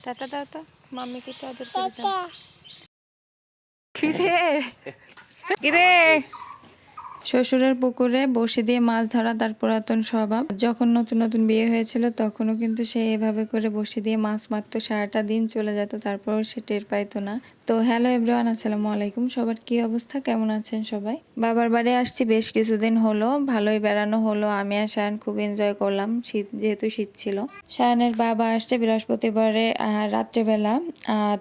Tata দাও তো মাম্মিকে তো আদর করে দাও। কিরে? কিরে? শ্বশুরের পুকুরে বসে দিয়ে মাছ ধরা তার পুরাতন স্বভাব। যখন নতুন নতুন বিয়ে হয়েছিল তখনও কিন্তু সে এভাবে করে বসে দিয়ে মাছ মারতো সারাটা দিন চলে যেত তারপরও সে টের পাইতো না। তো হ্যালো এভরিওয়ান, আসসালামু আলাইকুম। সবার কি অবস্থা? কেমন আছেন সবাই? বাবার বাড়ি আসছি, বেশ কিছুদিন হলো, ভালোই বেড়ানো হলো। আমি আর শায়ন খুব এনজয় করলাম, শীত যেহেতু শীত ছিল। শায়নের বাবা আসছে বৃহস্পতিবারে রাত্রেবেলা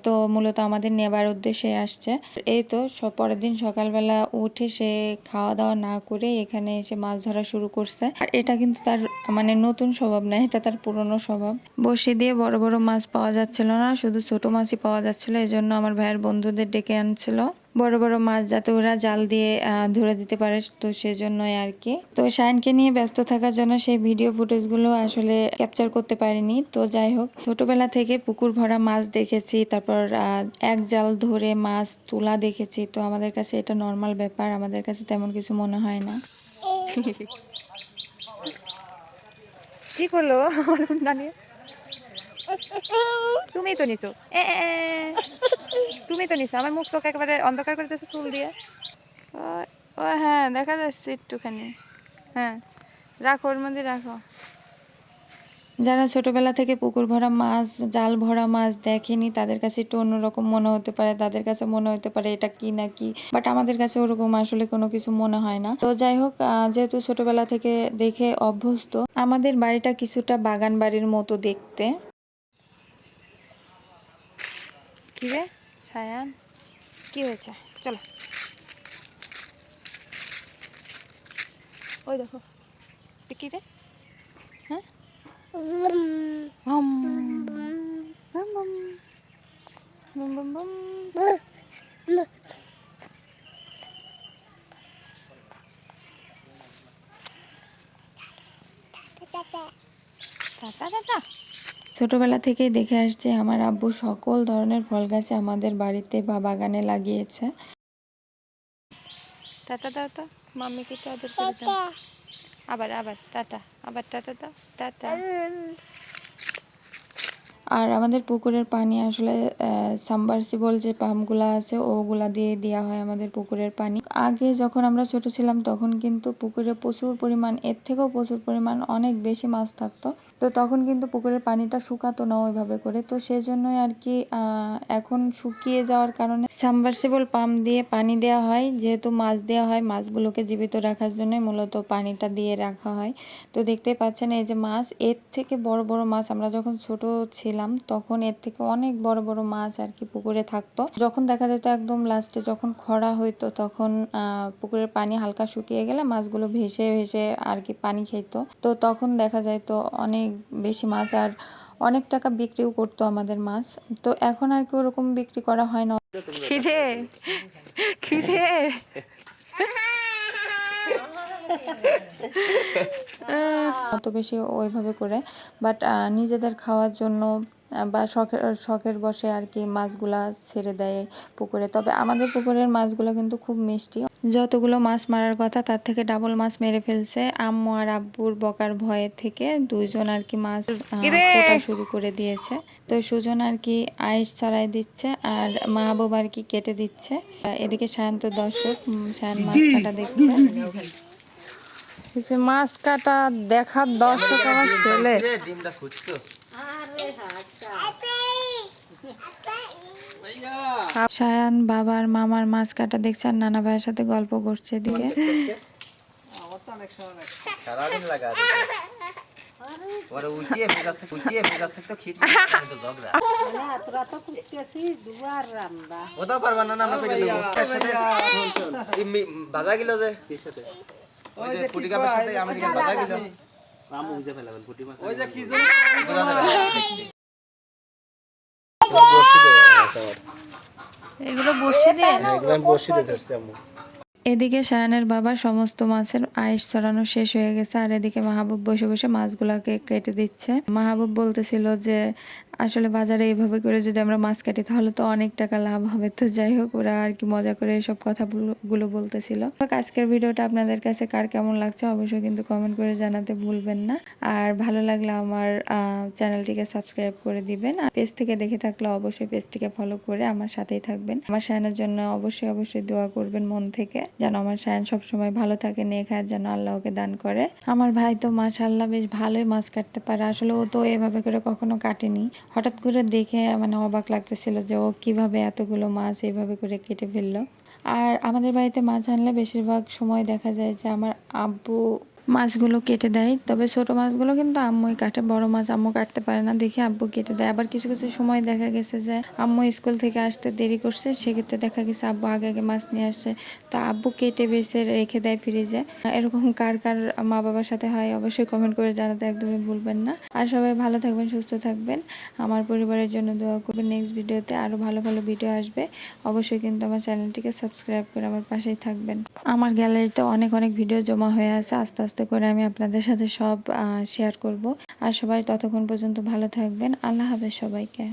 তো মূলত আমাদের নেবার উদ্দেশ্যে আসছে। এই তো পরের দিন সকালবেলা উঠে সে খাওয়া দাওয়া না করে এখানে এসে মাছ ধরা শুরু করছে। আর এটা কিন্তু তার মানে নতুন স্বভাব না, এটা তার পুরনো স্বভাব। বসে দিয়ে বড় বড় মাছ পাওয়া যাচ্ছিল না, শুধু ছোট মাছই পাওয়া যাচ্ছিল এই জন্য আমার ভাইয়ের বন্ধুদের ডেকে আনছিল। বড় বড় মাছ যাতে ওরা জাল দিয়ে ধরে দিতে পারে, তো সেজন্যই আর কি। তো শাইনকে নিয়ে ব্যস্ত থাকার জন্য সেই ভিডিও ফুটেজগুলো আসলে ক্যাপচার করতে পারিনি। তো যাই হোক, ছোটবেলা থেকে পুকুর ভরা মাছ দেখেছি, তারপর এক জাল ধরে মাছ তোলা দেখেছি। তো আমাদের কাছে এটা নর্মাল ব্যাপার, আমাদের কাছে তেমন কিছু মনে হয় না। কি করল? তুমি তো নিছো। তুমি তো নিছো আমার মুখ চোখ একেবারে অন্ধকার করে দিয়েছে চুল দিয়ে। ও ও হ্যাঁ দেখা যাচ্ছে একটুখানি। হ্যাঁ রাখো ওর মধ্যে রাখো। যারা ছোটবেলা থেকে পুকুর ভরা মাছ জাল ভরা মাছ দেখেনি তাদের কাছে একটু অন্যরকম মনে হতে পারে তাদের কাছে মনে হতে পারে এটা কি না কি বাট আমাদের কাছে ওরকম আসলে কোনো কিছু মনে হয় না। তো যাই হোক যেহেতু ছোটবেলা থেকে দেখে অভ্যস্ত আমাদের বাড়িটা কিছুটা বাগান বাড়ির মতো দেখতে। কি রে? সায়ান কি হয়েছে? চলো। ওই দেখো। কি রে? হ্যাঁ? Bum bum bum, bum. Tata, tata. ছোটবেলা থেকে দেখে আসছে আমার আব্বু সকল ধরনের ফল গাছে আমাদের বাড়িতে বা বাগানে লাগিয়েছে। টাটা দাও তো মাম্মিকে তো আদর করে দাও। আবার আবার টাটা। আবার টাটা দাও। টাটা। আর আমাদের পুকুরের পানি আসলে সাবমার্সিবল যে পাম্পগুলো আছে, ওগুলা দিয়ে দেওয়া হয় আমাদের পুকুরের পানি। আগে যখন আমরা ছোট ছিলাম, তখন কিন্তু পুকুরে প্রচুর পরিমাণ, এর থেকেও প্রচুর পরিমাণ অনেক বেশি মাছ থাকতো। তো তখন কিন্তু পুকুরের পানিটা শুকাতো না ওইভাবে করে। তো সেই জন্যই আর কি এখন শুকিয়ে যাওয়ার কারণে সাবমার্সিবল পাম্প দিয়ে পানি দেওয়া হয়। যেহেতু মাছ দেওয়া হয়, মাছগুলোকে জীবিত রাখার জন্য মূলত পানিটা দিয়ে রাখা হয়। তো দেখতে পাচ্ছেন, এই যে মাছ, এর থেকে বড় বড় মাছ আমরা যখন ছোট ছিলাম তখন এর থেকে অনেক বড় বড় মাছ আর কি পুকুরে থাকতো। যখন দেখা যেত একদম লাস্টে যখন খরা হইতো তখন আহ, পুকুরের পানি হালকা শুকিয়ে গেলে মাছগুলো ভেসে ভেসে আর কি পানি খেত। তো তখন দেখা যায় তো অনেক বেশি মাছ আর অনেক টাকা বিক্রিও করতো আমাদের মাছ। তো এখন আর কি ওরকম বিক্রি করা হয় না। খিদে! খিদে! অত বেশি ওইভাবে করে। বাট নিজেদের খাওয়ার জন্য বা শখের শখের বসে আর কি মাছগুলা ছেড়ে দেয় পুকুরে। তবে আমাদের পুকুরের মাছগুলো কিন্তু খুব মিষ্টি। যতগুলো মাছ মারার কথা তার থেকে ডাবল মাছ মেরে ফেলছে আম্মু আর আব্বুর বকার ভয়ে থেকে। দুইজন আর কি মাছ ওঠা শুরু করে দিয়েছে। তো সুজন আর কি আইস ছড়াই দিচ্ছে আর মাহবুব আর কি কেটে দিচ্ছে। এদিকে শান্ত দর্শক শায়ন মাছ কাটা দেখছে। যে মাছ কাটা দেখার দর্শক আমার ছেলে। ডিমটা সায়ান বাবার মামার মাছ কাটা দেখছে আর নানা ভাইয়ের সাথে গল্প করছে এদিকে। মি- বাজা গেল যে। ওই যে ফুটি কাপের সাথে আমি যে বাজা গেল আমু বুঝে ফেলাবেন ফুটি মাছ ওই যে কি জানি এগুলো বসে দিয়ে এগুলো বসি দিয়ে ধরছি আমু। এদিকে সায়ানের বাবা সমস্ত মাছের আইস ছড়ানো শেষ হয়ে গেছে আর এদিকে মাহবুব বসে বসে মাছগুলাকে কেটে দিচ্ছে। মাহবুব বলতেছিল যে আসলে বাজারে এইভাবে করে যদি আমরা মাছ কাটি, তাহলে তো অনেক টাকা লাভ হবে। তো যাই হোক, ওরা আর কি মজা করে এসব কথাগুলো বলতেছিল। আজকের ভিডিওটা আপনাদের কাছে কার কেমন লাগছে অবশ্যই কিন্তু কমেন্ট করে জানাতে ভুলবেন না। আর ভালো লাগলে আমার চ্যানেলটিকে সাবস্ক্রাইব করে দিবেন। আর পেজ থেকে দেখে থাকলে অবশ্যই পেজটিকে ফলো করে আমার সাথেই থাকবেন। আমার শায়নের জন্য অবশ্যই অবশ্যই দোয়া করবেন মন থেকে, যেন আমার শায়ন সবসময় ভালো থাকে, নেক হায়াত যেন আল্লাহকে দান করে। আমার ভাই তো মাশাল্লাহ বেশ ভালোই মাছ কাটতে পারে। আসলে ও তো এভাবে করে কখনো কাটেনি। হঠাৎ করে দেখে মানে অবাক লাগতেছিল যে ও কীভাবে এতগুলো মাছ এইভাবে করে কেটে ফেলল। আর আমাদের বাড়িতে মাছ আনলে বেশিরভাগ সময় দেখা যায় যে আমার আব্বু মাছগুলো কেটে দেয়। তবে ছোট মাছগুলো কিন্তু আম্মুই কাটে, বড় মাছ আম্মু কাটতে পারে না। দেখে আব্বু কেটে দেয়। আবার কিছু কিছু সময় দেখা গেছে যে আম্মু স্কুল থেকে আসতে দেরি করছে, সেক্ষেত্রে দেখা গেছে আব্বু আগে আগে মাছ নিয়ে আসছে। তো আব্বু কেটে, বেছে, রেখে দেয় ফ্রিজে এরকম কার কার মা বাবার সাথে হয় অবশ্যই কমেন্ট করে জানাতে একদমই ভুলবেন না। আর সবাই ভালো থাকবেন, সুস্থ থাকবেন। আমার পরিবারের জন্য দোয়া করবেন। নেক্সট ভিডিওতে আরও ভালো ভালো ভিডিও আসবে। অবশ্যই কিন্তু আমার চ্যানেলটিকে সাবস্ক্রাইব করে আমার পাশেই থাকবেন। আমার গ্যালারিতে অনেক অনেক ভিডিও জমা হয়ে আছে। আস্তে আস্তে আস্তে করে আমি আপনাদের সাথে সব শেয়ার করব। আর সবাই ততক্ষণ পর্যন্ত ভালো থাকবেন। আল্লাহ হাফেজ সবাইকে।